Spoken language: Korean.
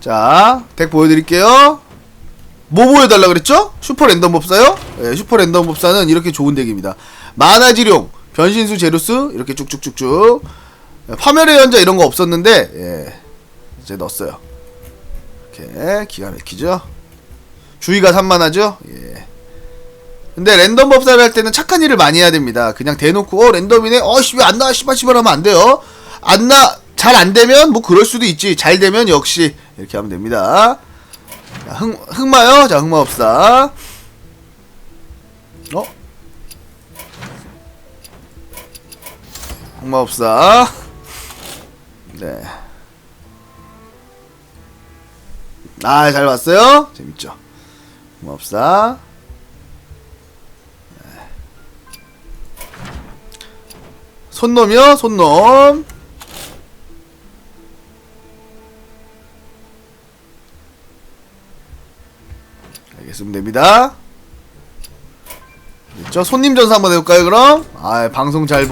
자, 덱 보여드릴게요. 뭐 보여달라 그랬죠? 슈퍼 랜덤 법사요? 예, 슈퍼 랜덤 법사는 이렇게 좋은 덱입니다. 만화 지룡, 변신수 제루스, 이렇게 쭉쭉쭉쭉. 예, 파멸의 연자 이런 거 없었는데, 예, 이제 넣었어요. 이렇게, 기가 막히죠? 주의가 산만하죠? 예. 근데 랜덤 법사를 할 때는 착한 일을 많이 해야 됩니다. 그냥 대놓고, 어, 랜덤이네? 어, 씨, 왜 안 나와? 씨발, 씨발 하면 안 돼요. 안 나, 잘 안 되면, 뭐, 그럴 수도 있지. 잘 되면 역시, 이렇게 하면 됩니다. 자, 흑, 흑마요? 자, 흑마법사. 어? 흑마법사. 네. 아, 잘 봤어요? 재밌죠? 흑마법사. 네. 손놈이요? 손놈. 알겠으면 됩니다. 됐죠? 손님 전사 한번 해볼까요, 그럼? 아, 방송 잘.